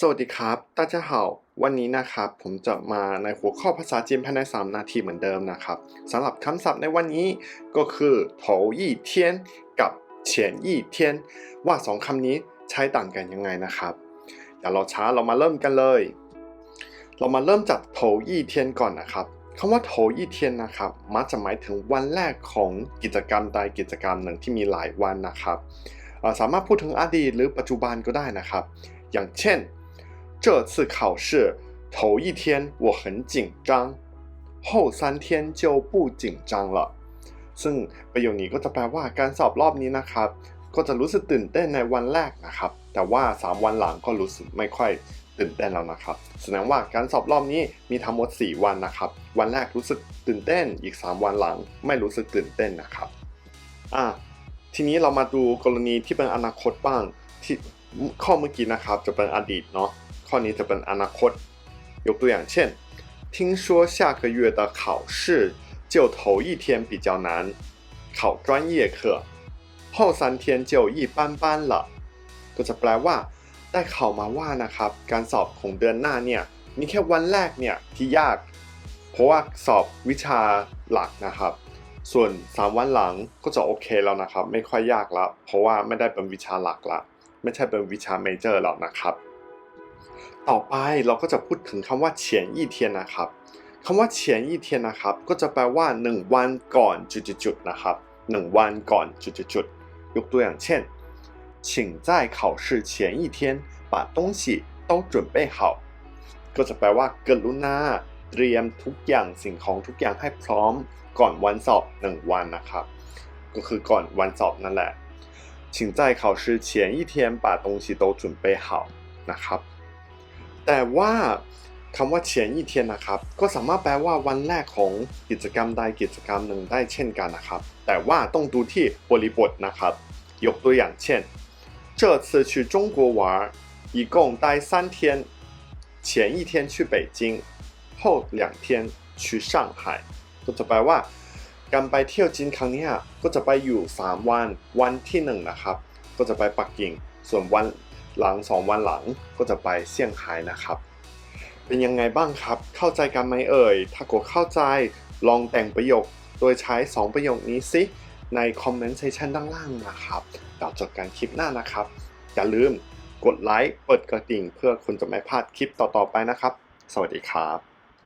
สวัสดีครับ大家好วันนี้นะครับ ผมจะมาในหัวข้อภาษาจีนภายใน 3 นาทีเหมือนเดิมนะครับสำหรับคำศัพท์ในวันนี้ก็คือ头一天กับ前一天ว่าสองคำนี้ใช้ต่างกันยังไงนะครับอย่าเราช้าเรามาเริ่มกันเลย เรามาเริ่มจาก头一天ก่อนนะครับคำว่า头一天นะครับมักจะหมายถึงวันแรกของกิจกรรมใดกิจกรรมหนึ่งที่มีหลายวันนะครับเอ่อสามารถพูดถึงอดีตหรือปัจจุบันก็ได้นะครับ อย่างเช่น 这次考试头一天我很紧张后三天就不紧张了ซึ่งประโยคนี้ก็จะแปลว่าการสอบรอบนี้นะครับ ก็จะรู้สึกตื่นเต้นในวันแรกนะครับ แต่ว่า 3 วันหลังก็รู้สึกไม่ค่อยตื่นเต้นแล้วนะครับ แสดงว่าการสอบรอบนี้มีทั้งหมด 4 วันนะครับ วันแรกรู้สึกตื่นเต้น อีก 3 วันหลังไม่รู้สึกตื่นเต้นนะครับ อ่ะทีนี้เรามาดูกรณีที่เป็นอนาคตบ้างที่ข้อเมื่อกี้นะครับจะเป็นอดีตเนาะ ข้อนี้จะเป็นอนาคต ยกตัวอย่างเช่น听说下个月的考试就头一天比较难考专业课后三天就一般般了ก็จะแปลว่า ได้ข่าวมาว่านะครับ การสอบของเดือนหน้าเนี่ยมีแค่วันแรกเนี่ยที่ยาก เพราะว่าสอบวิชาหลักนะครับ ส่วน 3 วันหลังก็จะโอเคแล้วนะครับ ไม่ค่อยยากแล้ว เพราะว่าไม่ได้เป็นวิชาหลักละ ไม่ใช่เป็นวิชาเมเจอร์แล้วนะครับ ต่อไปเราก็จะพูดถึงคำว่าเฉียนยี่เทียนนะครับคำว่าเฉียนยี่เทียนนะครับ ก็จะแปลว่า 1 วันก่อนจุดๆๆนะครับ 1 วันก่อนจุดๆๆยกตัวอย่างเช่น请在考试前一天把东西都准备好ก็จะแปลว่ากรุณาเตรียมทุกอย่างสิ่งของทุกอย่างให้พร้อมก่อนวันสอบ 1 วันนะครับ ก็คือก่อนวันสอบนั่นแหละ请在考试前一天把东西都准备好นะครับ แต่ว่าคำว่าเฉียนยี่เทียนนะครับ ก็สามารถแปลว่าวันแรกของกิจกรรมใดกิจกรรมหนึ่งได้เช่นกันนะครับ แต่ว่าต้องดูที่บริบทนะครับ ยกตัวอย่างเช่น这次去中国玩一共待三天前一天去北京后两天去上海ก็จะแปลว่า การไปเที่ยวจีนครั้งเนี้ยก็จะไปอยู่ 3 วัน วันที่1นะครับ ก็จะไปปักกิ่ง ส่วนวัน หลัง 2 วันหลังก็จะไปเซี่ยงไฮ้นะครับ เป็นยังไงบ้างครับ เข้าใจกันไหมเอ่ย ถ้ากดเข้าใจลองแต่งประโยคโดยใช้ 2 ประโยคนี้สิในคอมเมนต์เซสชันด้านล่างนะครับเดี๋ยวจบการคลิปหน้านะครับ อย่าลืมกดไลค์เปิดกระดิ่งเพื่อคุณจะไม่พลาดคลิปต่อๆไปนะครับ สวัสดีครับ